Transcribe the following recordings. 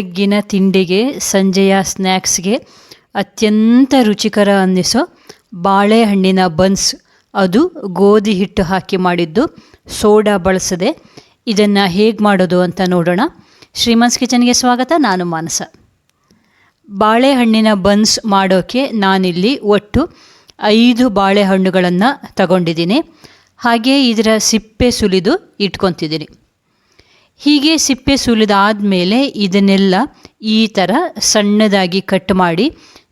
ಬೆಳಗ್ಗಿನ ತಿಂಡಿಗೆ, ಸಂಜೆಯ ಸ್ನ್ಯಾಕ್ಸ್ಗೆ ಅತ್ಯಂತ ರುಚಿಕರ ಅನ್ನಿಸೋ ಬಾಳೆಹಣ್ಣಿನ ಬನ್ಸ್. ಅದು ಗೋಧಿ ಹಿಟ್ಟು ಹಾಕಿ ಮಾಡಿದ್ದು ಸೋಡಾ ಬಳಸದೆ. ಇದನ್ನು ಹೇಗೆ ಮಾಡೋದು ಅಂತ ನೋಡೋಣ. ಶ್ರೀಮನ್ಸ್ ಕಿಚನ್ಗೆ ಸ್ವಾಗತ, ನಾನು ಮಾನಸ. ಬಾಳೆಹಣ್ಣಿನ ಬನ್ಸ್ ಮಾಡೋಕ್ಕೆ ನಾನಿಲ್ಲಿ ಒಟ್ಟು ಐದು ಬಾಳೆಹಣ್ಣುಗಳನ್ನು ತಗೊಂಡಿದ್ದೀನಿ. ಹಾಗೆ ಇದರ ಸಿಪ್ಪೆ ಸುಲಿದು ಇಟ್ಕೊತಿದ್ದೀನಿ. ಹೀಗೆ ಸಿಪ್ಪೆ ಸುಲಿದಾದಮೇಲೆ ಇದನ್ನೆಲ್ಲ ಈ ಥರ ಸಣ್ಣದಾಗಿ ಕಟ್ ಮಾಡಿ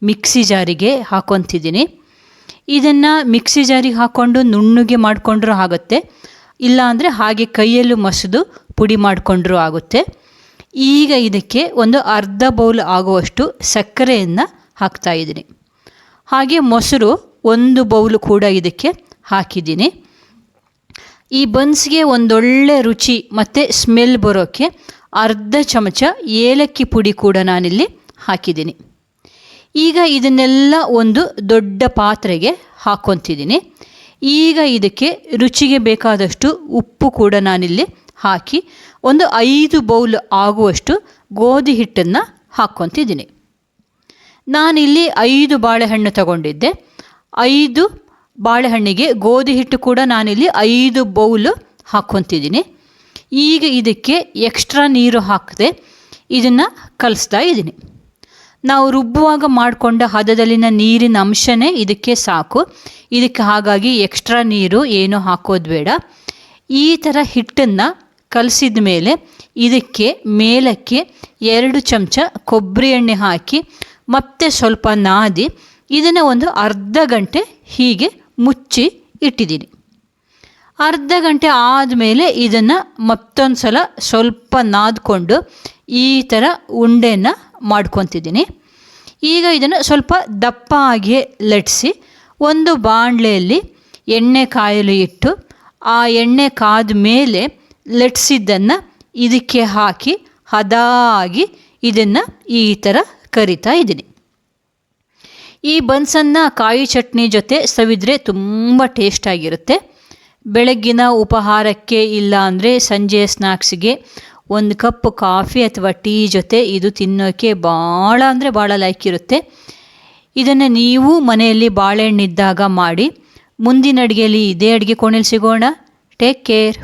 ಮಿಕ್ಸಿ ಜಾರಿಗೆ ಹಾಕೊತಿದ್ದೀನಿ. ಇದನ್ನು ಮಿಕ್ಸಿ ಜಾರಿಗೆ ಹಾಕ್ಕೊಂಡು ನುಣ್ಣಗೆ ಮಾಡಿಕೊಂಡ್ರೂ ಆಗುತ್ತೆ. ಇಲ್ಲಾಂದರೆ ಹಾಗೆ ಕೈಯಲ್ಲೂ ಮಸಿದು ಪುಡಿ ಮಾಡಿಕೊಂಡ್ರೂ ಆಗುತ್ತೆ. ಈಗ ಇದಕ್ಕೆ ಒಂದು ಅರ್ಧ ಬೌಲ್ ಆಗುವಷ್ಟು ಸಕ್ಕರೆಯನ್ನು ಹಾಕ್ತಾಯಿದ್ದೀನಿ ಹಾಗೆ ಮೊಸರು ಒಂದು ಬೌಲ್ ಕೂಡ ಇದಕ್ಕೆ ಹಾಕಿದ್ದೀನಿ. ಈ ಬನ್ಸ್ಗೆ ಒಂದೊಳ್ಳೆ ರುಚಿ, ಮತ್ತು ಸ್ಮೆಲ್ ಬರೋಕ್ಕೆ ಅರ್ಧ ಚಮಚ ಏಲಕ್ಕಿ ಪುಡಿ ಕೂಡ ನಾನಿಲ್ಲಿ ಹಾಕಿದ್ದೀನಿ. ಈಗ ಇದನ್ನೆಲ್ಲ ಒಂದು ದೊಡ್ಡ ಪಾತ್ರೆಗೆ ಹಾಕ್ಕೊತಿದ್ದೀನಿ ಈಗ ಇದಕ್ಕೆ ರುಚಿಗೆ ಬೇಕಾದಷ್ಟು ಉಪ್ಪು ಕೂಡ ನಾನಿಲ್ಲಿ ಹಾಕಿ ಒಂದು ಐದು ಬೌಲ್ ಆಗುವಷ್ಟು ಗೋಧಿ ಹಿಟ್ಟನ್ನು ಹಾಕ್ಕೊತಿದ್ದೀನಿ ನಾನಿಲ್ಲಿ ಐದು ಬಾಳೆಹಣ್ಣು ತಗೊಂಡಿದ್ದೆ. ಐದು ಬಾಳೆಹಣ್ಣಿಗೆ ಗೋಧಿ ಹಿಟ್ಟು ಕೂಡ ನಾನಿಲ್ಲಿ ಐದು ಬೌಲು ಹಾಕ್ಕೊತಿದ್ದೀನಿ. ಈಗ ಇದಕ್ಕೆ ಎಕ್ಸ್ಟ್ರಾ ನೀರು ಹಾಕದೆ ಇದನ್ನು ಕಲಿಸ್ತಾ ಇದ್ದೀನಿ. ನಾವು ರುಬ್ಬುವಾಗ ಮಾಡಿಕೊಂಡ ಹದದಲ್ಲಿನ ನೀರಿನ ಅಂಶನೇ ಇದಕ್ಕೆ ಸಾಕು. ಇದಕ್ಕೆ ಹಾಗಾಗಿ ಎಕ್ಸ್ಟ್ರಾ ನೀರು ಏನೂ ಹಾಕೋದು ಬೇಡ. ಈ ಥರ ಹಿಟ್ಟನ್ನು ಕಲಸಿದ ಮೇಲೆ ಇದಕ್ಕೆ ಮೇಲಕ್ಕೆ ಎರಡು ಚಮಚ ಕೊಬ್ಬರಿ ಎಣ್ಣೆ ಹಾಕಿ ಮತ್ತೆ ಸ್ವಲ್ಪ ನಾದಿ, ಇದನ್ನು ಒಂದು ಅರ್ಧ ಗಂಟೆ ಹೀಗೆ ಮುಚ್ಚಿ ಇಟ್ಟಿದ್ದೀನಿ. ಅರ್ಧ ಗಂಟೆ ಆದಮೇಲೆ ಇದನ್ನು ಮತ್ತೊಂದು ಸಲ ಸ್ವಲ್ಪ ನಾದ್ಕೊಂಡು ಈ ಥರ ಉಂಡೆಯನ್ನು ಮಾಡ್ಕೊತಿದ್ದೀನಿ. ಈಗ ಇದನ್ನು ಸ್ವಲ್ಪ ದಪ್ಪ ಆಗಿಯೇ ಲಟ್ಸಿ ಒಂದು ಬಾಣಲೆಯಲ್ಲಿ ಎಣ್ಣೆ ಕಾಯಲು ಇಟ್ಟು ಆ ಎಣ್ಣೆ ಕಾದ ಮೇಲೆ ಲಟ್ಸಿದ್ದನ್ನು ಇದಕ್ಕೆ ಹಾಕಿ ಹದಾಗಿ ಇದನ್ನು ಈ ಥರ ಕರಿತಾ ಇದ್ದೀನಿ. ಈ ಬನ್ಸನ್ನು ಕಾಯಿ ಚಟ್ನಿ ಜೊತೆ ಸವಿದ್ರೆ ತುಂಬ ಟೇಸ್ಟಾಗಿರುತ್ತೆ ಬೆಳಗ್ಗಿನ ಉಪಹಾರಕ್ಕೆ ಇಲ್ಲ ಅಂದರೆ ಸಂಜೆ ಸ್ನ್ಯಾಕ್ಸ್ಗೆ ಒಂದು ಕಪ್ ಕಾಫಿ ಅಥವಾ ಟೀ ಜೊತೆ ಇದು ತಿನ್ನೋಕ್ಕೆ ಭಾಳ ಅಂದರೆ ಭಾಳ ಲೈಕ್ ಇರುತ್ತೆ ಇದನ್ನು ನೀವು ಮನೆಯಲ್ಲಿ ಬಾಳೆಹಣ್ಣಿದ್ದಾಗ ಮಾಡಿ, ಮುಂದಿನ ಅಡುಗೆಯಲ್ಲಿ ಇದೇ ಅಡುಗೆ ಕೋಣೆಯಲ್ಲಿ ಸಿಗೋಣ. Take care